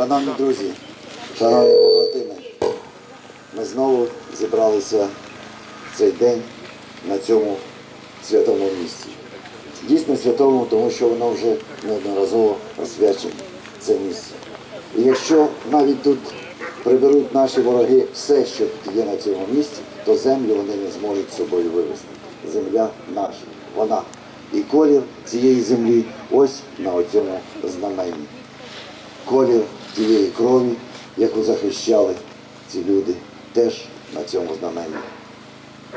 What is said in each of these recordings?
Шановні друзі, шановні побратими, ми знову зібралися в цей день на цьому святому місці. Дійсно святому, тому що воно вже неодноразово освячено, це місце. І якщо навіть тут приберуть наші вороги все, що є на цьому місці, то землю вони не зможуть з собою вивезти. Земля наша, вона. І колір цієї землі ось на оцьому знаменні колір тієї крові, яку захищали ці люди, теж на цьому знаменні.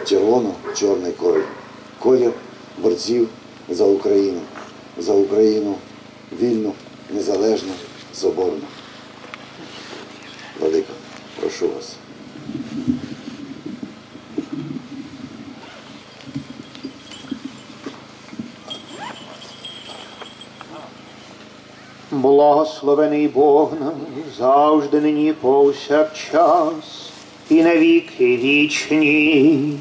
Червоно-чорний колір. Колір борців за Україну, за Україну вільну, незалежну, соборну. Владико, прошу вас. Благословений Бог нам завжди нині повсякчас і на віки вічні.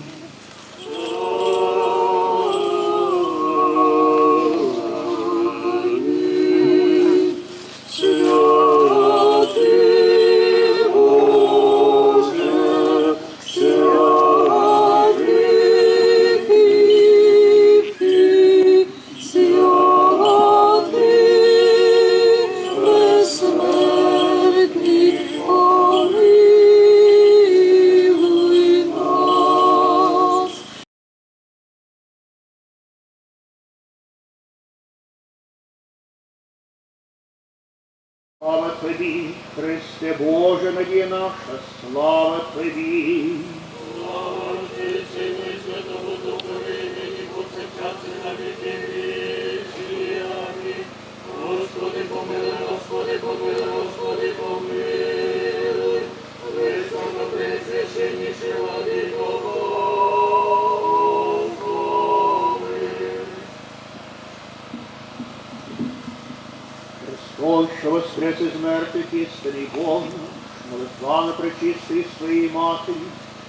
Слава Тобі, Христе Боже, надія наша, слава Тобі. Христос, що воскрес із мертвих істинний Бог молитвами причистої своїй матері,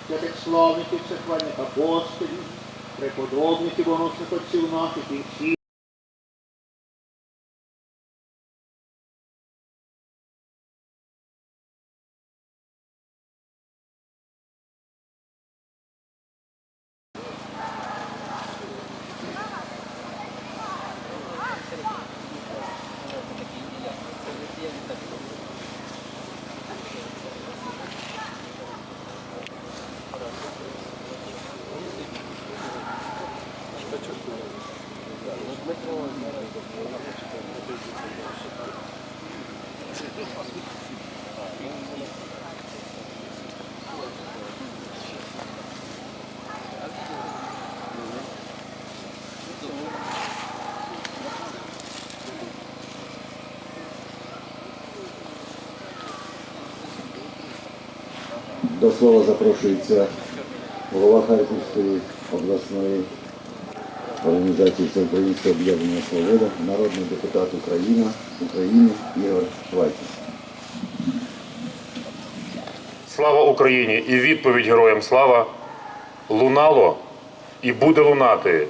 святих славних і церквальних апостолів, преподобних і боносних отців наших і всіх, До слова запрошується голова Харківської обласної організації Всеукраїнського об'єднання Свобода, народний депутат України, України Ігор Швайцер. Слава Україні і відповідь героям слава лунало і буде лунати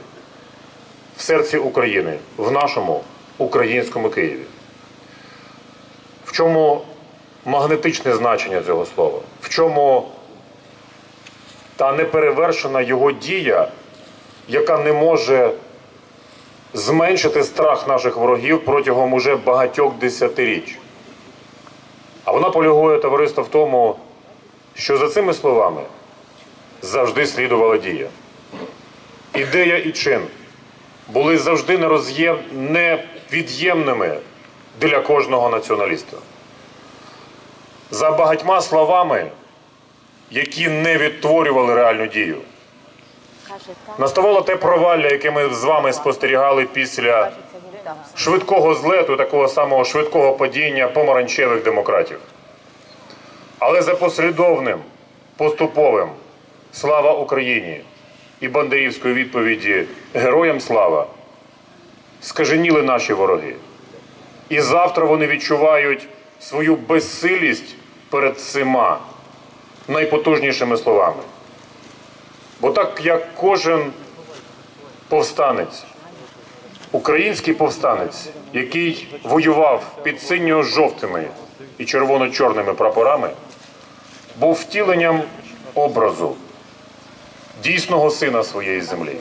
в серці України, в нашому українському Києві. В чому магнетичне значення цього слова? В чому та неперевершена його дія, яка не може зменшити страх наших ворогів протягом уже багатьох десятиріч? А вона полягає товариство в тому, що за цими словами завжди слідувала дія. Ідея і чин були завжди невід'ємними для кожного націоналіста. За багатьма словами, які не відтворювали реальну дію, наставало те провалля, яке ми з вами спостерігали після швидкого злету, такого самого швидкого падіння помаранчевих демократів. Але за послідовним, поступовим слава Україні і бандерівської відповіді Героям слава скаженіли наші вороги. І завтра вони відчувають свою безсилість перед цими найпотужнішими словами. Бо так як кожен повстанець, український повстанець, який воював під синьо-жовтими і червоно-чорними прапорами, був втіленням образу дійсного сина своєї землі.